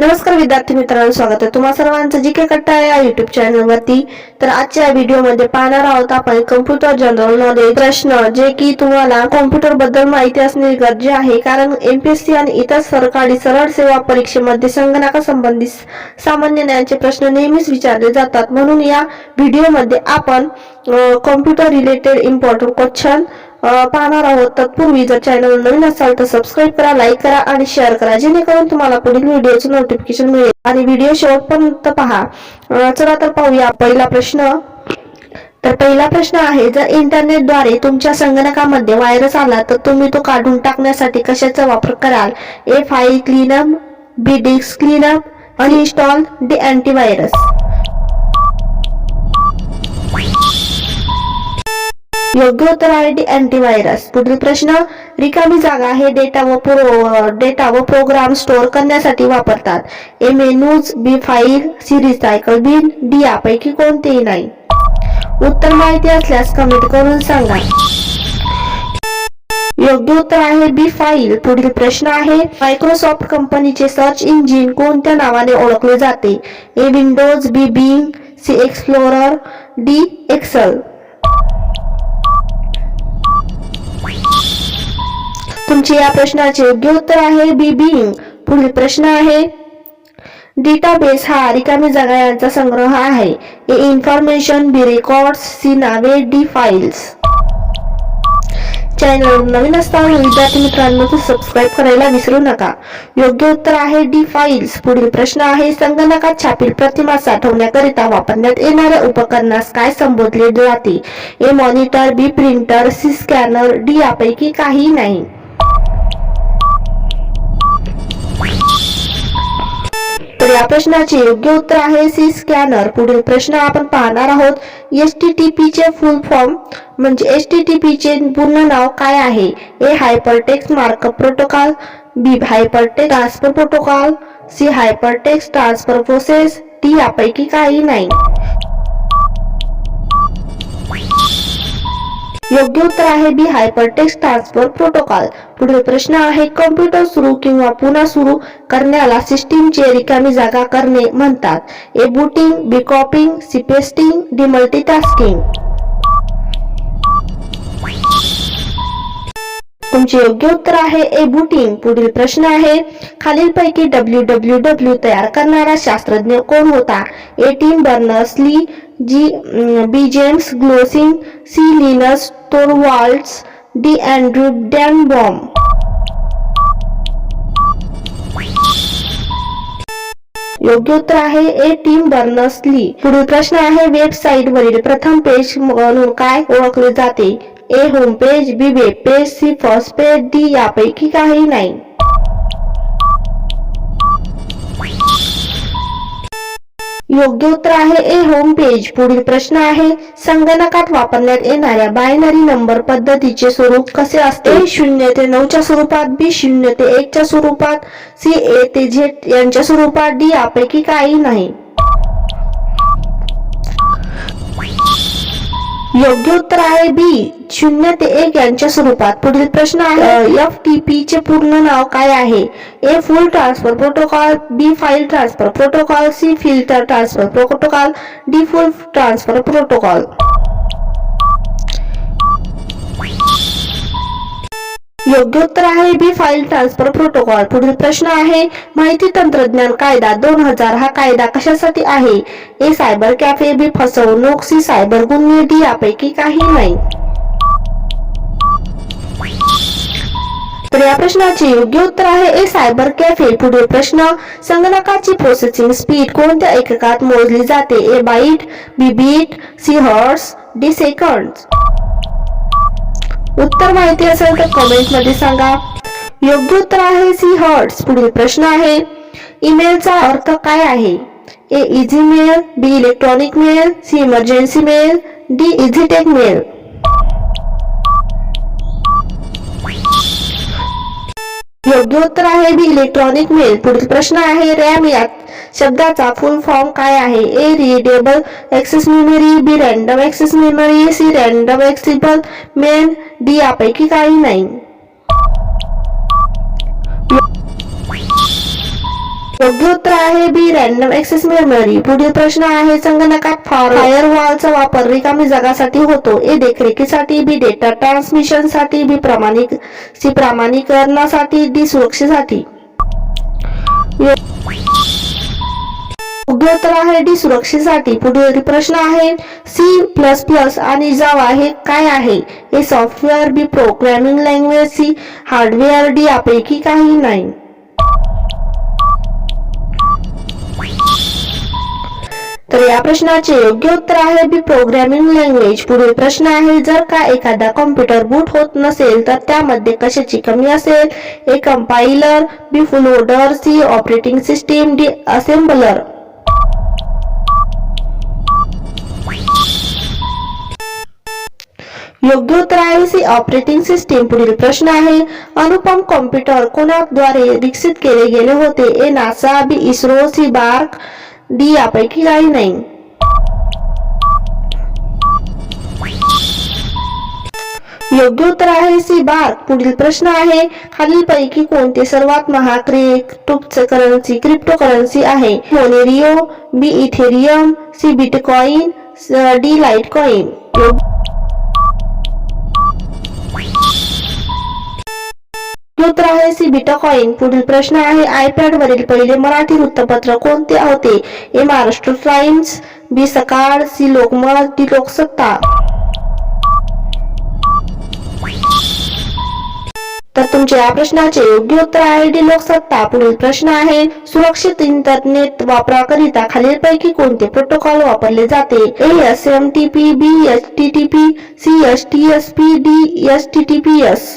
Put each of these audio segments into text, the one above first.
नमस्कार विद्यार्थी मित्रांनो स्वागत आहे तुम्हा सर्वांचं जी के कट्टा या युट्यूब चॅनलवरती तर आजच्या व्हिडिओमध्ये पाहणार आहोत आपण कम्प्युटर जनरल नॉलेज प्रश्न जे की तुम्हाला कॉम्प्युटरबद्दल माहिती असणे गरजे आहे. कारण एमपीएससी आणि इतर सरकारी सरळ सेवा परीक्षेमध्ये संगणका संबंधित सामान्य ज्ञानाचे प्रश्न नेहमीच विचारले जातात. म्हणून या व्हिडिओमध्ये आपण कॉम्प्युटर रिलेटेड इम्पॉर्टंट क्वेश्चन पाहणार आहोत. तत्पूर्वी जर चॅनल नवीन असाल तर सबस्क्राईब करा लाईक करा आणि शेअर करा. जेणेकरून तुम्हाला पुढील व्हिडिओचे नोटिफिकेशन मिळेल. आणि व्हिडिओ शेवटपर्यंत पहा. चला तर पाहूया पहिला प्रश्न. तर पहिला प्रश्न आहे जर इंटरनेटद्वारे तुमच्या संगणकामध्ये व्हायरस आला तर तुम्ही तो काढून टाकण्यासाठी कशाचा वापर कराल? A file cleanup B disk cleanup uninstall D antivirus योग्य उत्तर आहे डी अँटीव्हायरस पुढील प्रश्न रिकामी जागा हे डेटा व प्रो डेटा व प्रोग्राम स्टोअर करण्यासाठी वापरतात. A menus B file C recycle bin D यापैकी कोणतेही नाही. उत्तर माहिती असल्यास कमेंट करून सांगा. योग्य उत्तर आहे बी फाईल पुढील प्रश्न आहे मायक्रोसॉफ्ट कंपनीचे सर्च इंजिन कोणत्या नावाने ओळखले जाते? A Windows B Bing C Explorer D Excel तुमचे या प्रश्नाचे योग्य उत्तर आहे बी बिंग पुढील प्रश्न आहे डेटाबेस हा रिकामी जागा यांचा संग्रह आहे. A information B records C नावे डी फाईल्स चॅनल नवीन असताना विद्यार्थी मित्रांनो सबस्क्राईब करायला विसरू नका. योग्य उत्तर आहे डी फाईल्स पुढील प्रश्न आहे संगणकात छापील प्रतिमा साठवण्याकरिता वापरण्यात येणाऱ्या उपकरणास काय संबोधले जाते? A monitor B printer C scanner D यापैकी काही नाही. तर या प्रश्नाचे योग्य उत्तर आहे सी स्कॅनर. पुढील प्रश्न आपण पाहणार आहोत. एस टी टी पी चे फुल फॉर्म म्हणजे एस टी टी पी चे पूर्ण नाव काय आहे? A hypertext markup protocol B hypertext transfer protocol C hypertext transfer process T यापैकी काही नाही. योग्य उत्तर आहे बी हायपरटेक्स्ट ट्रान्सफर प्रोटोकॉल. पुढील प्रश्न आहे कॉम्प्युटर सुरू किंवा पुन्हा सुरू करण्याला सिस्टीमचे रिकामी जागा करणे म्हणतात. A booting B copying C pasting D multitasking तुमचे योग्य उत्तर आहे ए बुटिंग पुढील प्रश्न आहे खालीलपैकी डब्ल्यू डब्ल्यू डब्ल्यू तयार करणारा शास्त्रज्ञ कोण होता? A Tim Berners Lee ji B James Gosling C Linus Torvalds D Andrew Tanenbaum. योग्य उत्तर आहे ए टीम बर्नर्स ली. पुढील प्रश्न आहे वेबसाईट वरील प्रथम पेज म्हणून काय ओळखले जाते? A home page B web page C first page D यापैकी काही नाही. योग्य उत्तर आहे ए होम पेज पुढील प्रश्न आहे संगणकात वापरण्यात येणाऱ्या बायनरी नंबर पद्धतीचे स्वरूप कसे असते? शून्य ते नऊच्या स्वरूपात बी शून्य ते एकच्या स्वरूपात सी ए ते झेड यांच्या स्वरूपात डी यापैकी काही नाही. योग्य उत्तर आहे बी. शून्य ते एक यांच्या स्वरूपात. पुढील प्रश्न आहे एफ टी पी चे पूर्ण नाव काय आहे? A full transfer protocol B file transfer protocol C filter transfer protocol D full transfer protocol योग्य उत्तर आहे बी फाईल ट्रान्सफर प्रोटोकॉल पुढील प्रश्न आहे माहिती तंत्रज्ञान कायदा दोन हजार हा कायदा कशासाठी आहे? ए सायबर कॅफे बी फसवणूक सी सायबर गुन्हे डी यापैकी काही नाही. तर या प्रश्नाचे योग्य उत्तर आहे ए सायबर कॅफे पुढील प्रश्न संगणकाची प्रोसेसिंग स्पीड कोणत्या एककात मोजली जाते? A byte B bit C hertz D second उत्तर माहिती असेल तर कमेंटमध्ये सांगा. योग्य उत्तर आहे सी हर्ट्स पुढील प्रश्न आहे ईमेलचा अर्थ काय आहे? A easy mail B electronic mail C emergency mail D easy tech mail योग्य उत्तर आहे बी इलेक्ट्रॉनिक मेल पुढील प्रश्न आहे रॅम या शब्दाचा फुल फॉर्म काय आहे? A readable access memory B random access memory C random accessible main D यापैकी काही नाही. योग्य उत्तर आहे बी रॅन्डम एक्सेस मेमरी पुढील प्रश्न आहे संगणकात फायरवॉलचा वापर रिकामी जगासाठी होतो. ए देखरेखीसाठी बी डेटा ट्रान्समिशनसाठी बी प्रामाणिक सी प्रमाणीकरणासाठी डी सुरक्षेसाठी. योग्य उत्तर आहे डी सुरक्षेसाठी. पुढील प्रश्न आहे सी प्लस प्लस आणि जावा हे काय आहे? हे software B programming language C hardware D यापैकी काही नाही. तर या प्रश्नाचे योग्य उत्तर आहे बी प्रोग्रॅमिंग लँग्वेज पुढील प्रश्न आहे जर का एखादा कॉम्प्युटर बूट होत नसेल तर त्यामध्ये कशाची कमी असेल? A compiler B full C operating system D assembler योग्य उत्तर आहे सी ऑपरेटिंग सिस्टीम पुढील प्रश्न आहे अनुपम कॉम्प्युटर कोणाद्वारे विकसित केले गेले होते? A NASA B ISRO C BARC D यापैकी काही नाही। योग्य उत्तर आहे सी बार। पुढील प्रश्न आहे, खालीलपैकी कोणते सर्वात सर्वे क्रिप्टोकरन्सी क्रिप्टोकरन्सी आहे? Monero B Ethereum, C Bitcoin D Litecoin उत्तर आहे सी बिटकॉइन पुढील प्रश्न आहे. आयपॅड वरील पहिले मराठी वृत्तपत्र कोणते होते? ए महाराष्ट्र टाइम्स बी सकाळ सी लोकमत डी लोकसत्ता. तर तुमच्या या प्रश्नाचे योग्य उत्तर आहे. डी लोकसत्ता पुढील प्रश्न आहे. सुरक्षित इंटरनेट वापराकरिता खालीलपैकी कोणते प्रोटोकॉल वापरले जाते? A S M T P B H T T P C S T S P D S T T P S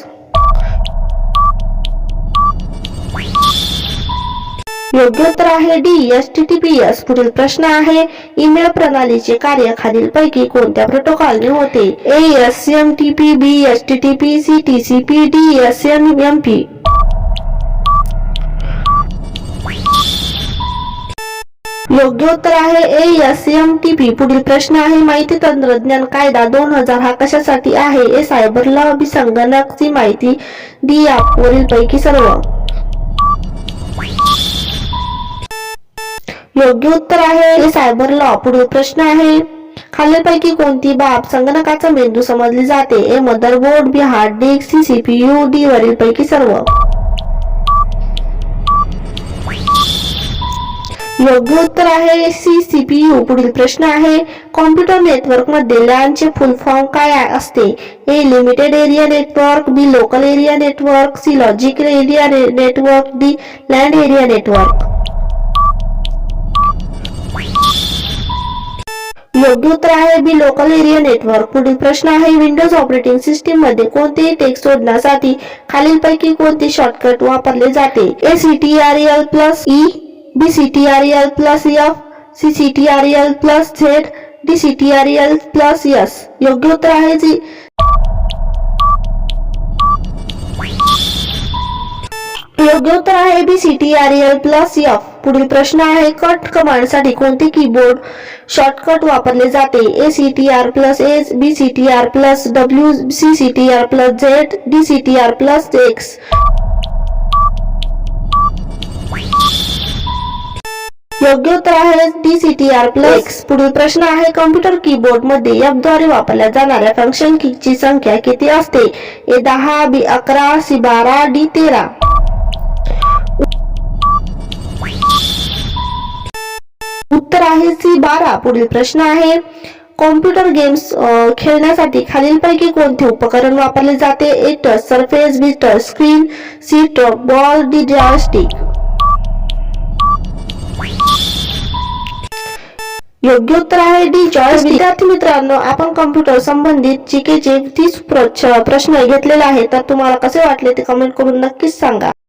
योग्य उत्तर आहे D S T T P S पुढील प्रश्न आहे ईमेल प्रणालीचे कार्य खालीलपैकी कोणत्या प्रोटोकॉलने होते? A S M T P B S T T P C T C P D S M M P योग्य उत्तर आहे A S M T P पुढील प्रश्न आहे माहिती तंत्रज्ञान कायदा दोन हजार हा कशासाठी आहे? ए सायबर लॉ बी संगणकची माहिती. डी वरील पैकी सर्व. योग्य उत्तर आहे? हे सायबर लॉ पुढील प्रश्न आहे. खालीलपैकी कोणती बाब संगणकाचा मेंदू समजली जाते? A motherboard B hard disk C CPU D वरील पैकी सर्व. योग्य उत्तर आहे सी सीपीयू पुढील प्रश्न आहे. कॉम्प्युटर नेटवर्कमध्ये लॅनचे फुल फॉर्म काय असते? A limited area network B local area network C logical area network D land area network. योग्य उत्तर आहे बी लोकल एरिया नेटवर्क पुढील प्रश्न आहे विंडोज ऑपरेटिंग सिस्टीममध्ये कोणतेही टेक्स्ट शोधण्यासाठी खालीलपैकी कोणते शॉर्टकट वापरले जाते? A C T R L plus E B C T R L plus F C C T R L plus Z D C T R L plus S योग्य उत्तर आहे जी? योग्य उत्तर आहे B C T R L plus F पुढील प्रश्न आहे कट कमांडसाठी कोणते कीबोर्ड शॉर्टकट वापरले जाते? A C T R plus A B C T R plus W C C T R plus Z D C T R plus X योग्य उत्तर आहे D C T R plus X पुढील प्रश्न आहे computer कीबोर्डमध्ये एफद्वारे वापरल्या जाणाऱ्या function ची संख्या किती असते? ए दहा बी अकरा सी बारा डी तेरा. उत्तर आहे सी बारा. पुढील प्रश्न आहे कॉम्प्युटर गेम्स खेळण्यासाठी खालीलपैकी कोणते उपकरण वापरले जाते? एटर touch surface beater touch screen C ball D joystick योग्य उत्तर आहे डी जॉयस्टिक विद्यार्थी मित्रांनो आपण कॉम्प्युटर संबंधित जीकेचे तीस प्रश्न घेतलेले आहेत. तर तुम्हाला कसे वाटले ते कमेंट करून नक्कीच सांगा.